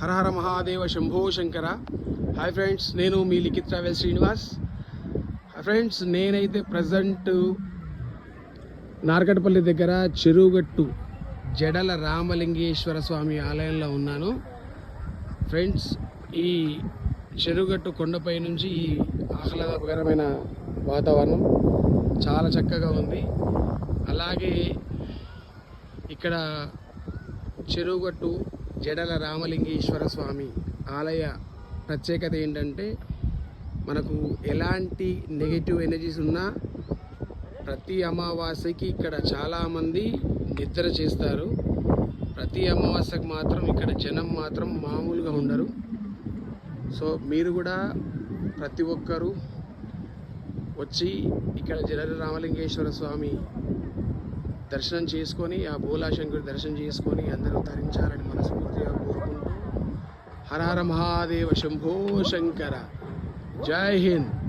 హరహర Mahadeva Shambho Shankara. Hi friends నేను మీ Likhith travel Srinivas. Hi friends నేనైతే present Narketpally దగ్గర చెరువుగట్టు జడల రామలింగేశ్వర స్వామి ఆలయంలో ఉన్నాను. ఫ్రెండ్స్ ఈ చెరువుగట్టు కొండపై నుంచి ఈ ఆహ్లాదకరమైన వాతావరణం చాలా చక్కగా ఉంది. అలాగే ఇక్కడ చెరువుగట్టు జడల రామలింగేశ్వర స్వామి ఆలయ ప్రత్యేకత ఏంటంటే మనకు ఎలాంటి నెగిటివ్ ఎనర్జీస్ ఉన్నా ప్రతి అమావాస్యకి ఇక్కడ చాలామంది నిద్ర చేస్తారు. ప్రతి అమావాస్యకు మాత్రం ఇక్కడ జనం మాత్రం మామూలుగా ఉండరు. సో మీరు కూడా ప్రతి ఒక్కరూ వచ్చి ఇక్కడ జడల రామలింగేశ్వర స్వామి దర్శనం చేసుకొని ఆ భూలాశంకుడి దర్శనం చేసుకొని అందరూ తరించాలని మనస్ఫూర్తిగా కోరుకుంటూ హర హర మహాదేవ శంభో శంకర. జై హింద్.